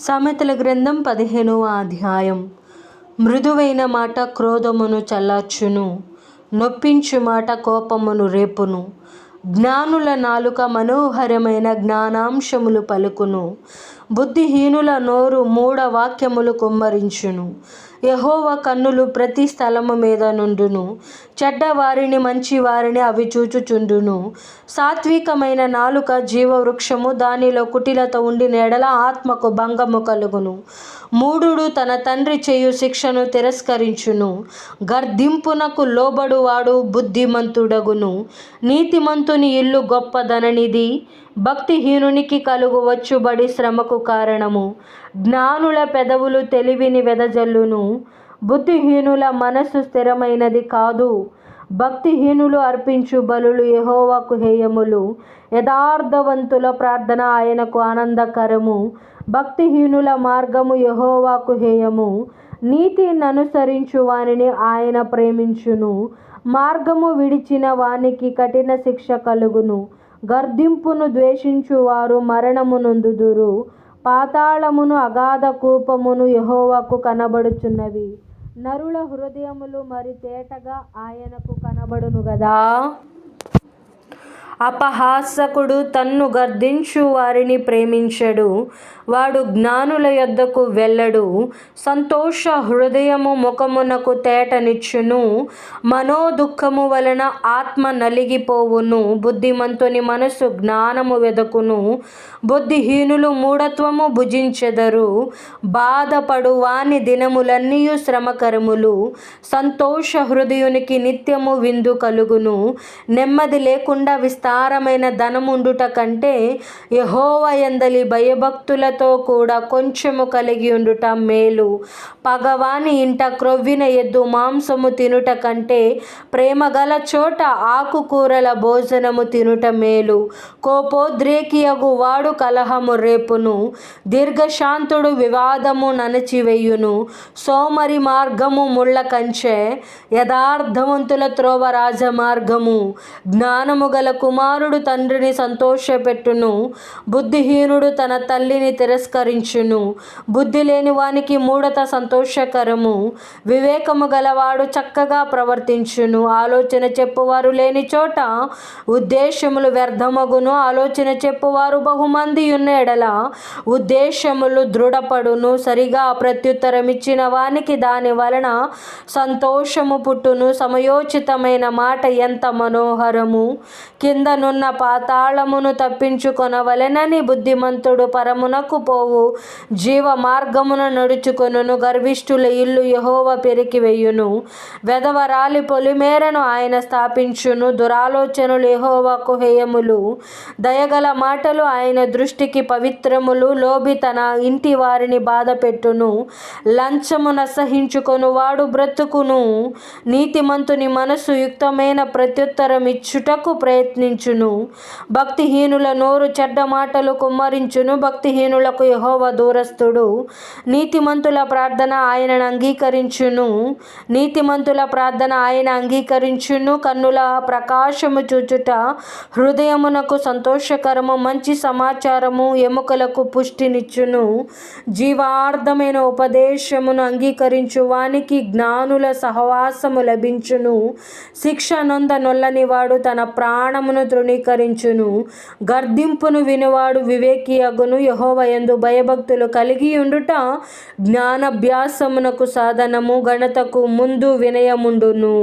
సామెతల గ్రంథం పదిహేనవ అధ్యాయం. మృదువైన మాట క్రోధమును చల్లార్చును నొప్పించు మాట కోపమును రేపును. జ్ఞానుల నాలుక మనోహరమైన జ్ఞానాంశములు పలుకును. బుద్ధిహీనుల నోరు మూఢ వాక్యములు కుమ్మరించును. యహోవ కన్నులు ప్రతి స్థలము మీద నుండును. చెడ్డవారిని మంచి వారిని అవి చూచుచుండును. సాత్వికమైన నాలుక జీవవృక్షము దానిలో కుటిలత ఉండి నెడల ఆత్మకు భంగము కలుగును. మూఢుడు తన తండ్రి చేయు శిక్షను తిరస్కరించును. గర్ధింపునకు లోబడువాడు బుద్ధిమంతుడగును. నీతిమంతుని ఇల్లు గొప్పదననిది భక్తిహీనునికి కలుగు వచ్చుబడి శ్రమకు కారణము. జ్ఞానుల పెదవులు తెలివిని వెదజల్లును. బుద్ధిహీనుల మనస్సు స్థిరమైనది కాదు. భక్తిహీనులు అర్పించు బలులు యహోవాకు హేయములు. యథార్థవంతుల ప్రార్థన ఆయనకు ఆనందకరము. భక్తిహీనుల మార్గము యహోవాకు హేయము. నీతిని అనుసరించు వానిని ఆయన ప్రేమించును. మార్గము విడిచిన వానికి కఠిన శిక్ష కలుగును. గర్దింపును ద్వేషించువారు మరణమునందుదురు పాతాళమును అగాధ కూపమును యహోవాకు కనబడుచున్నవి. నరుల హృదయములు మరి తేటగా ఆయనకు కనబడును గదా అపహాసకుడు తన్ను గర్దించు వారిని ప్రేమించడు. వాడు జ్ఞానుల యొద్దకు వెళ్ళడు. సంతోష హృదయము ముఖమునకు తేటనిచ్చును. మనోదుఖము వలన ఆత్మ నలిగిపోవును. బుద్ధిమంతుని మనసు జ్ఞానము వెదకును. బుద్ధిహీనులు మూఢత్వము భుజించెదరు. బాధపడు వాని దినములన్నీ శ్రమకరములు. సంతోష హృదయునికి నిత్యము విందు కలుగును. నెమ్మది లేకుండా విస్తారమైన ధనముండుట కంటే యహోవ ఎందలి భయభక్తులతో కూడా కొంచెము కలిగి ఉండుట మేలు. పగవాని ఇంట క్రొవ్విన ఎద్దు మాంసము తినుట కంటే ప్రేమ గల చోట ఆకుకూరల భోజనము తినుట మేలు. కోపోద్రేకియగు వాడు కలహము రేపును. దీర్ఘశాంతుడు వివాదము ననచివేయును సోమరి మార్గము ముళ్ళ కంచె యథార్థవంతుల త్రోవ రాజమార్గము జ్ఞానము గల కుమారుడు తండ్రిని సంతోషపెట్టును. బుద్ధిహీనుడు తన తల్లిని తిరస్కరించును. బుద్ధి లేని వానికి మూఢత సంతోషకరము. వివేకము గలవాడు చక్కగా ప్రవర్తించును. ఆలోచన చెప్పువారు లేని చోట ఉద్దేశములు వ్యర్థమగును. ఆలోచన చెప్పువారు బహుమంది ఉన్న ఎడల ఉద్దేశములు దృఢపడును. సరిగా ప్రత్యుత్తరం ఇచ్చిన వానికి దాని వలన సంతోషము పుట్టును. సమయోచితమైన మాట ఎంత మనోహరము. కింద కిందనున్న పాతాళమును తప్పించుకొనవలెనని బుద్ధిమంతుడు పరమునకు పోవు. జీవ మార్గమున నడుచుకొనును గర్విష్ఠుల ఇల్లు యహోవ పెరికివేయును వెదవరాలి పొలిమేరను ఆయన స్థాపించును దురాలోచనలు యహోవకు హేయములు. దయగల మాటలు ఆయన దృష్టికి పవిత్రములు లోబి తన ఇంటి వారిని బాధపెట్టును లంచమున సహించుకొను వాడు బ్రతుకును. నీతిమంతుని మనసు యుక్తమైన ప్రత్యుత్తరం ఇచ్చుటకు ప్రయత్నించును భక్తిహీనుల నోరు చెడ్డ మాటలు కుమ్మరించును. భక్తిహీనులకు యహోవ దూరస్తుడు నీతిమంతుల ప్రార్థన ఆయనను అంగీకరించును. నీతిమంతుల ప్రార్థన ఆయన అంగీకరించును. కన్నుల ప్రకాశము చూచుట హృదయమునకు సంతోషకరము మంచి సమాచారము ఎముకలకు పుష్టినిచ్చును. జీవార్థమైన ఉపదేశమును అంగీకరించు. వానికి జ్ఞానుల సహవాసము లభించును. శిక్ష నొంద నొల్లని వాడు తన ప్రాణమును తృణీకరించును గర్దింపును వినువాడు వివేకి అగును. యహోవయందు భయభక్తులు కలిగి ఉండుట జ్ఞానభ్యాసమునకు సాధనము గణతకు ముందు వినయముండును.